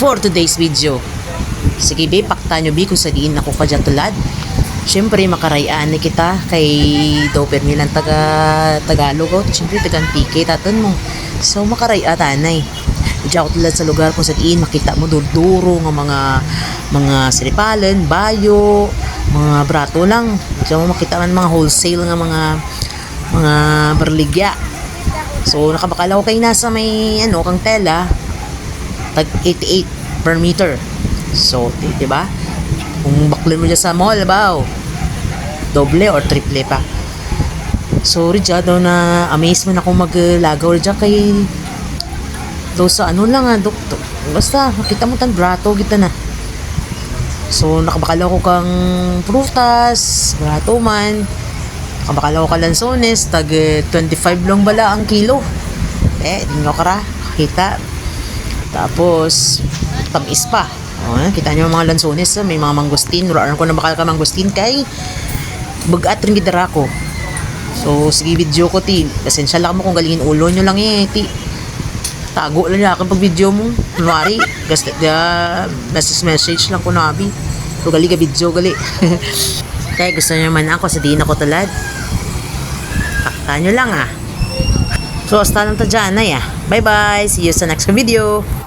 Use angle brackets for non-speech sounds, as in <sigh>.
for today's video. Sige be, pakta nyo be kung sagiin ako ka dyan tulad. Siyempre, makarayaan ni kita kay Doper nilang taga Tagalog. Oh. Siyempre, taga Antique, tatan mo. So, makaraya tanay. Diyan ako tulad sa lugar kung sagiin, makita mo durduro ng mga mga siripalan, bayo, mga brato lang. Diyan mo makita man mga wholesale nga mga mga berligya. So, nakabakala ko kayo nasa may ano, kang tela, tag 88 per meter. So, di, ba? Kung baklin mo dyan sa mall, ba? Doble or triple pa. So, Ridja, daw na amaze man ako maglagaw Ridja kay daw sa ano lang ah, doktor. Basta, makita mo tan brato, kita na. So, nakabakala ko kang prutas, brato man. Nakabakala ko ka tag eh, 25 lang bala ang kilo. Eh, di nga kara, kita. Tapos, tamis pa. O, yan, kita niyo mga lansones, ah, may mga mangustin. Raan ko na bakal ka mangustin kay bagat rin gidara ko. So, sige video ko, ti. Pasensya lang mo kung galingin ulo nyo lang eh, ti. Tago lang niya pag video mo. Kunwari, <laughs> gasta, uh, message message lang ko nabi. So, gali ka video, gali. <laughs> Kaya gusto nyo man ako, sa din ako talad. Takta nyo lang ah. So, hasta lang ta dyan, ay ah. Bye-bye. See you sa next video.